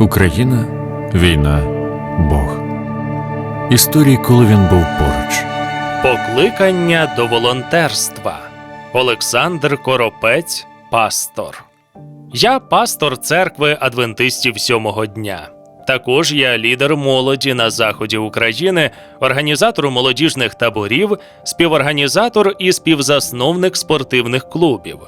Україна, війна, Бог. Історії, коли він був поруч. Покликання до волонтерства. Олександр Коропець, пастор. Я пастор церкви адвентистів сьомого дня. Також я лідер молоді на заході України, організатор молодіжних таборів, співорганізатор і співзасновник спортивних клубів.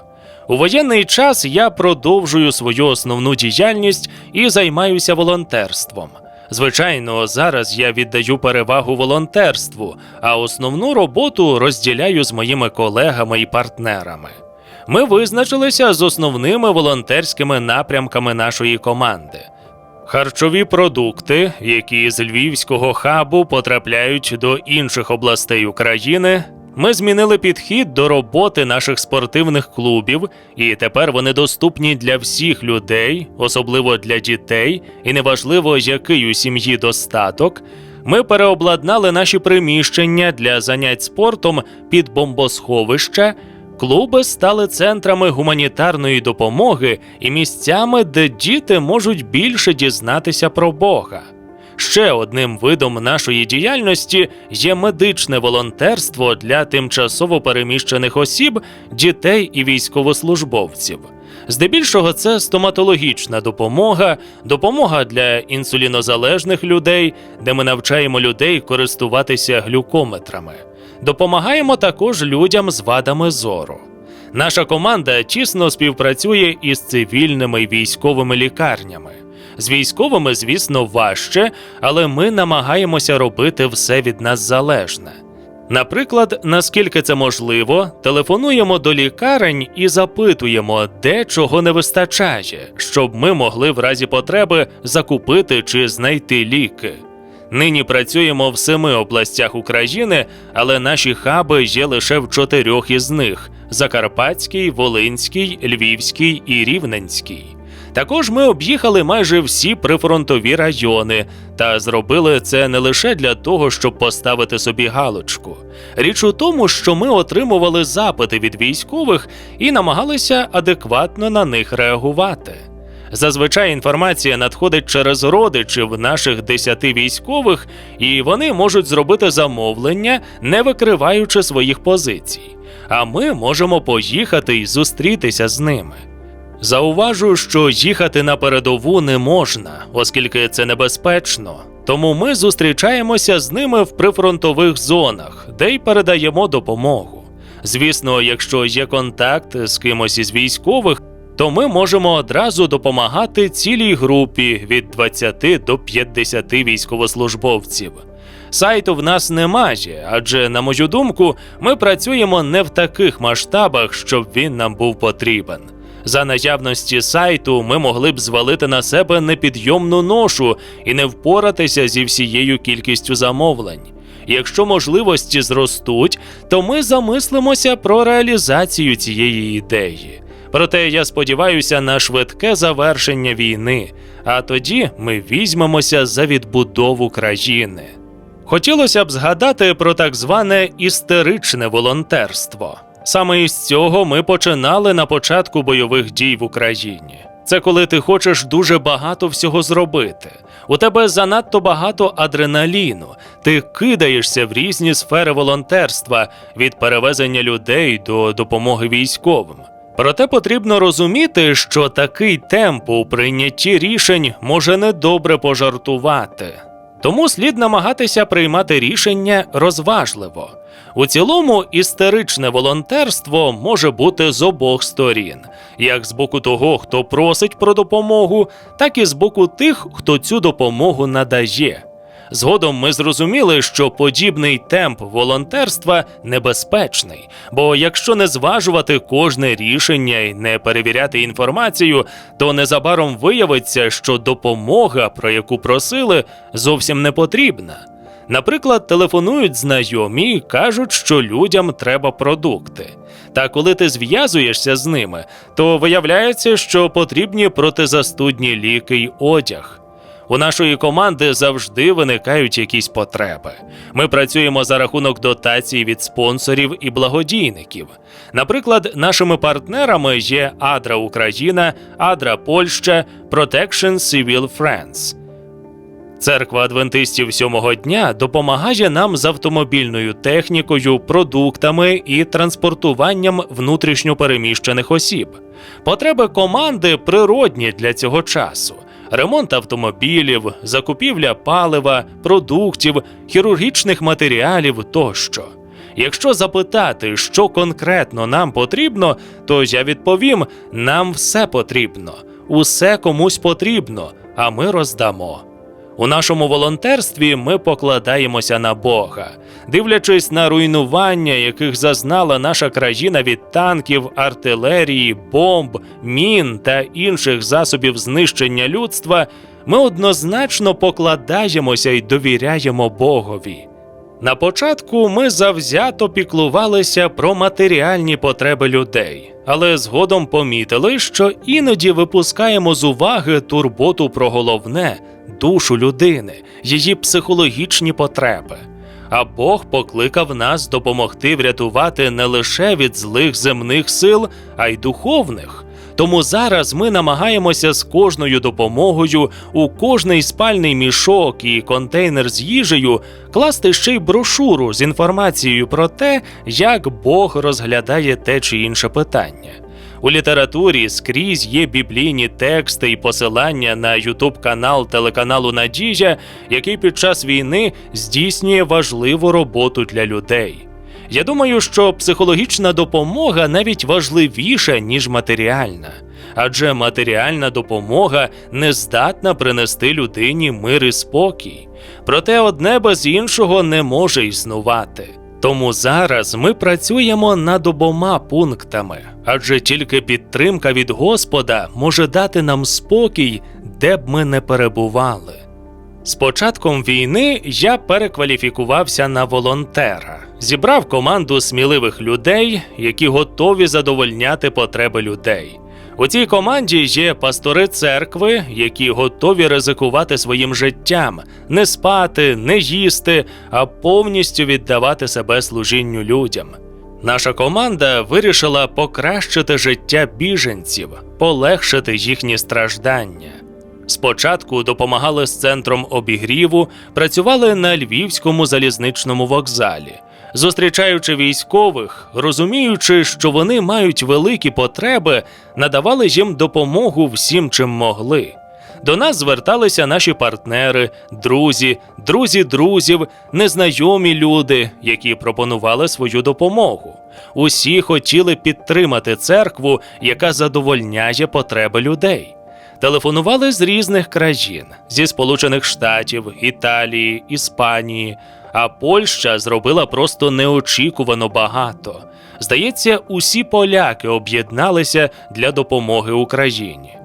У воєнний час я продовжую свою основну діяльність і займаюся волонтерством. Звичайно, зараз я віддаю перевагу волонтерству, а основну роботу розділяю з моїми колегами і партнерами. Ми визначилися з основними волонтерськими напрямками нашої команди. Харчові продукти, які з львівського хабу потрапляють до інших областей України. Ми змінили підхід до роботи наших спортивних клубів, і тепер вони доступні для всіх людей, особливо для дітей, і неважливо, який у сім'ї достаток. Ми переобладнали наші приміщення для занять спортом під бомбосховища. Клуби стали центрами гуманітарної допомоги і місцями, де діти можуть більше дізнатися про Бога. Ще одним видом нашої діяльності є медичне волонтерство для тимчасово переміщених осіб, дітей і військовослужбовців. Здебільшого це стоматологічна допомога, допомога для інсулінозалежних людей, де ми навчаємо людей користуватися глюкометрами. Допомагаємо також людям з вадами зору. Наша команда тісно співпрацює із цивільними військовими лікарнями. З військовими, звісно, важче, але ми намагаємося робити все від нас залежне. Наприклад, наскільки це можливо, телефонуємо до лікарень і запитуємо, де чого не вистачає, щоб ми могли в разі потреби закупити чи знайти ліки. Нині працюємо в семи областях України, але наші хаби є лише в чотирьох із них: Закарпатський, Волинський, Львівський і Рівненський. Також ми об'їхали майже всі прифронтові райони та зробили це не лише для того, щоб поставити собі галочку. Річ у тому, що ми отримували запити від військових і намагалися адекватно на них реагувати. Зазвичай інформація надходить через родичів наших десяти військових, і вони можуть зробити замовлення, не викриваючи своїх позицій. А ми можемо поїхати і зустрітися з ними. Зауважу, що їхати на передову не можна, оскільки це небезпечно. Тому ми зустрічаємося з ними в прифронтових зонах, де й передаємо допомогу. Звісно, якщо є контакт з кимось із військових, то ми можемо одразу допомагати цілій групі від 20 до 50 військовослужбовців. Сайту в нас немає, адже, на мою думку, ми працюємо не в таких масштабах, щоб він нам був потрібен. За наявності сайту ми могли б звалити на себе непідйомну ношу і не впоратися зі всією кількістю замовлень. Якщо можливості зростуть, то ми замислимося про реалізацію цієї ідеї. Проте я сподіваюся на швидке завершення війни, а тоді ми візьмемося за відбудову країни. Хотілося б згадати про так зване істеричне волонтерство. Саме із цього ми починали на початку бойових дій в Україні. Це коли ти хочеш дуже багато всього зробити. У тебе занадто багато адреналіну. Ти кидаєшся в різні сфери волонтерства від перевезення людей до допомоги військовим. Проте потрібно розуміти, що такий темп у прийнятті рішень може недобре пожартувати. Тому слід намагатися приймати рішення розважливо. У цілому, істеричне волонтерство може бути з обох сторін, як з боку того, хто просить про допомогу, так і з боку тих, хто цю допомогу надає. Згодом ми зрозуміли, що подібний темп волонтерства небезпечний, бо якщо не зважувати кожне рішення і не перевіряти інформацію, то незабаром виявиться, що допомога, про яку просили, зовсім не потрібна. Наприклад, телефонують знайомі і кажуть, що людям треба продукти. Та коли ти зв'язуєшся з ними, то виявляється, що потрібні протизастудні ліки й одяг. У нашої команди завжди виникають якісь потреби. Ми працюємо за рахунок дотацій від спонсорів і благодійників. Наприклад, нашими партнерами є Адра Україна, Адра Польща, Protection Civil France. Церква адвентистів сьомого дня допомагає нам з автомобільною технікою, продуктами і транспортуванням внутрішньопереміщених осіб. Потреби команди природні для цього часу: ремонт автомобілів, закупівля палива, продуктів, хірургічних матеріалів тощо. Якщо запитати, що конкретно нам потрібно, то я відповім: нам все потрібно, усе комусь потрібно, а ми роздамо. У нашому волонтерстві ми покладаємося на Бога, дивлячись на руйнування, яких зазнала наша країна від танків, артилерії, бомб, мін та інших засобів знищення людства, ми однозначно покладаємося і довіряємо Богові. На початку ми завзято піклувалися про матеріальні потреби людей, але згодом помітили, що іноді випускаємо з уваги турботу про головне душу людини, її психологічні потреби. А Бог покликав нас допомогти врятувати не лише від злих земних сил, а й духовних. Тому зараз ми намагаємося з кожною допомогою у кожний спальний мішок і контейнер з їжею класти ще й брошуру з інформацією про те, як Бог розглядає те чи інше питання. У літературі скрізь є біблійні тексти і посилання на Ютуб канал телеканалу Надія, який під час війни здійснює важливу роботу для людей. Я думаю, що психологічна допомога навіть важливіша, ніж матеріальна, адже матеріальна допомога не здатна принести людині мир і спокій. Проте одне без іншого не може існувати. Тому зараз ми працюємо над обома пунктами, адже тільки підтримка від Господа може дати нам спокій, де б ми не перебували. З початком війни я перекваліфікувався на волонтера, зібрав команду сміливих людей, які готові задовольняти потреби людей. У цій команді є пастори церкви, які готові ризикувати своїм життям, не спати, не їсти, а повністю віддавати себе служінню людям. Наша команда вирішила покращити життя біженців, полегшити їхні страждання. Спочатку допомагали з центром обігріву, працювали на львівському залізничному вокзалі. Зустрічаючи військових, розуміючи, що вони мають великі потреби, надавали їм допомогу всім, чим могли. До нас зверталися наші партнери, друзі, друзі друзів, незнайомі люди, які пропонували свою допомогу. Усі хотіли підтримати церкву, яка задовольняє потреби людей. Телефонували з різних країн зі Сполучених Штатів, Італії, Іспанії. А Польща зробила просто неочікувано багато. Здається, усі поляки об'єдналися для допомоги Україні.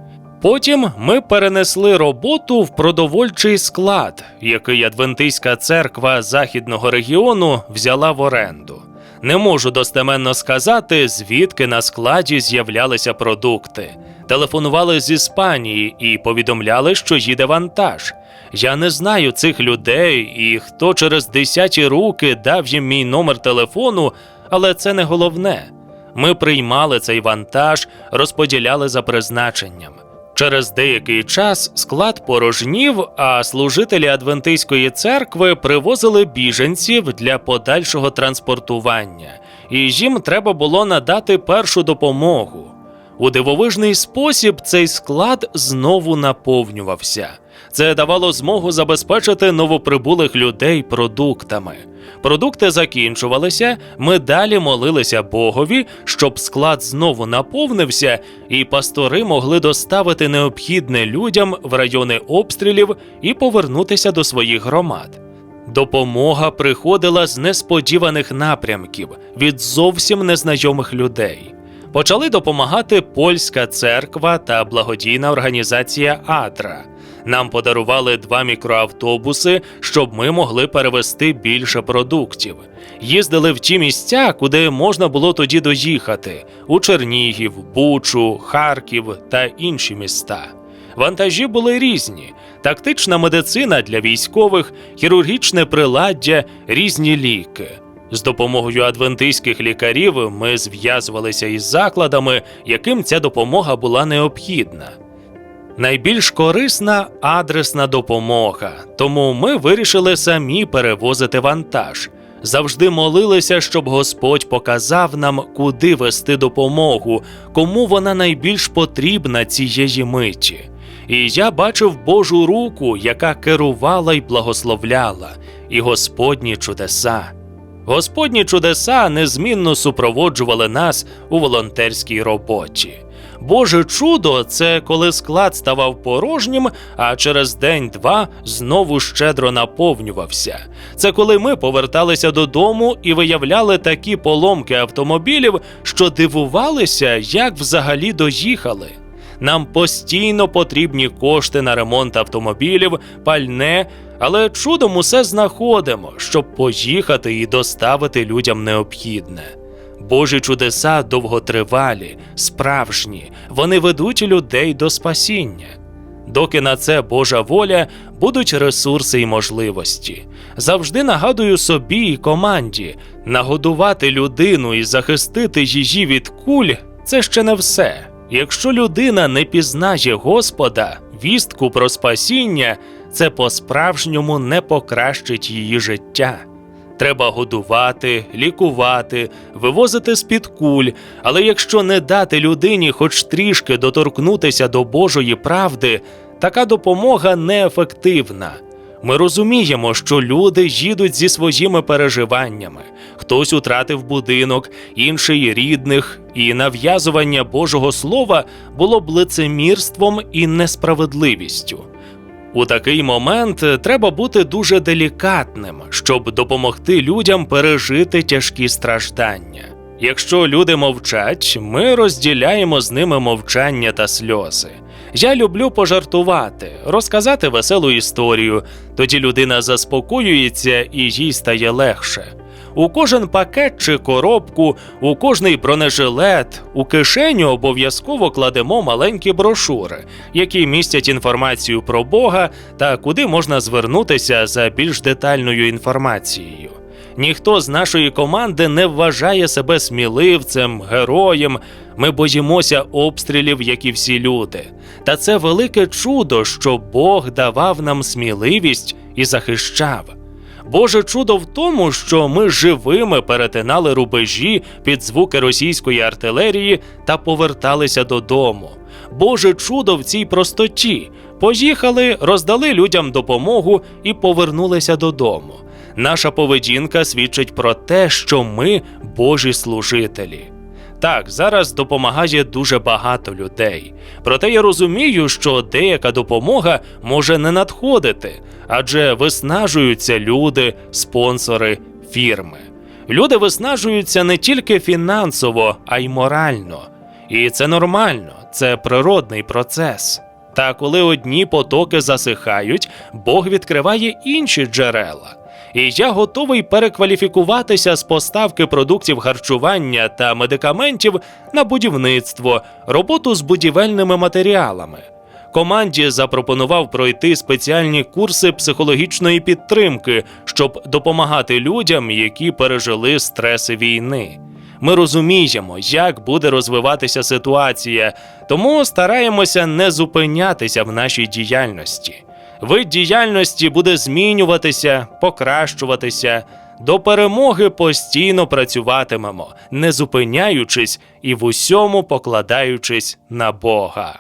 Потім ми перенесли роботу в продовольчий склад, який Адвентистська церква західного регіону взяла в оренду. Не можу достеменно сказати, звідки на складі з'являлися продукти. Телефонували з Іспанії і повідомляли, що їде вантаж. Я не знаю цих людей і хто через десяті руки дав їм мій номер телефону, але це не головне. Ми приймали цей вантаж, розподіляли за призначенням. Через деякий час склад порожнів, а служителі Адвентистської церкви привозили біженців для подальшого транспортування, і їм треба було надати першу допомогу. У дивовижний спосіб цей склад знову наповнювався. Це давало змогу забезпечити новоприбулих людей продуктами. Продукти закінчувалися. Ми далі молилися Богові, щоб склад знову наповнився, і пастори могли доставити необхідне людям в райони обстрілів і повернутися до своїх громад. Допомога приходила з несподіваних напрямків від зовсім незнайомих людей. Почали допомагати польська церква та благодійна організація Адра. Нам подарували два мікроавтобуси, щоб ми могли перевезти більше продуктів. Їздили в ті місця, куди можна було тоді доїхати: у Чернігів, Бучу, Харків та інші міста. Вантажі були різні: тактична медицина для військових, хірургічне приладдя, різні ліки. З допомогою адвентистських лікарів ми зв'язувалися із закладами, яким ця допомога була необхідна. Найбільш корисна адресна допомога, тому ми вирішили самі перевозити вантаж. Завжди молилися, щоб Господь показав нам, куди вести допомогу, кому вона найбільш потрібна цієї миті. І я бачив Божу руку, яка керувала й благословляла, і Господні чудеса. Господні чудеса незмінно супроводжували нас у волонтерській роботі. Боже чудо це коли склад ставав порожнім, а через день-два знову щедро наповнювався. Це коли ми поверталися додому і виявляли такі поломки автомобілів, що дивувалися, як взагалі доїхали. Нам постійно потрібні кошти на ремонт автомобілів, пальне, але чудом усе знаходимо, щоб поїхати і доставити людям необхідне. Божі чудеса довготривалі, справжні, вони ведуть людей до спасіння. Доки на це Божа воля, будуть ресурси і можливості. Завжди нагадую собі і команді, нагодувати людину і захистити її від куль це ще не все. Якщо людина не пізнає Господа, вістку про спасіння, це по-справжньому не покращить її життя. Треба годувати, лікувати, вивозити з-під куль, але якщо не дати людині хоч трішки доторкнутися до Божої правди, така допомога неефективна. Ми розуміємо, що люди їдуть зі своїми переживаннями. Хтось утратив будинок, інший рідних, і нав'язування Божого Слова було б лицемірством і несправедливістю. У такий момент треба бути дуже делікатним, щоб допомогти людям пережити тяжкі страждання. Якщо люди мовчать, ми розділяємо з ними мовчання та сльози. Я люблю пожартувати, розказати веселу історію, тоді людина заспокоюється і їй стає легше. У кожен пакет чи коробку, у кожний бронежилет, у кишеню обов'язково кладемо маленькі брошури, які містять інформацію про Бога та куди можна звернутися за більш детальною інформацією. Ніхто з нашої команди не вважає себе сміливцем, героєм. Ми боїмося обстрілів, як і всі люди. Та це велике чудо, що Бог давав нам сміливість і захищав. Боже чудо в тому, що ми живими перетинали рубежі під звуки російської артилерії та поверталися додому. Боже чудо в цій простоті. Поїхали, роздали людям допомогу і повернулися додому. Наша поведінка свідчить про те, що ми Божі служителі. Так, зараз допомагає дуже багато людей. Проте я розумію, що деяка допомога може не надходити, адже виснажуються люди, спонсори, фірми. Люди виснажуються не тільки фінансово, а й морально. І це нормально, це природний процес. Та коли одні потоки засихають, Бог відкриває інші джерела. І я готовий перекваліфікуватися з поставки продуктів харчування та медикаментів на будівництво, роботу з будівельними матеріалами. Команді запропонував пройти спеціальні курси психологічної підтримки, щоб допомагати людям, які пережили стреси війни. Ми розуміємо, як буде розвиватися ситуація, тому стараємося не зупинятися в нашій діяльності. Вид діяльності буде змінюватися, покращуватися. До перемоги постійно працюватимемо, не зупиняючись і в усьому покладаючись на Бога.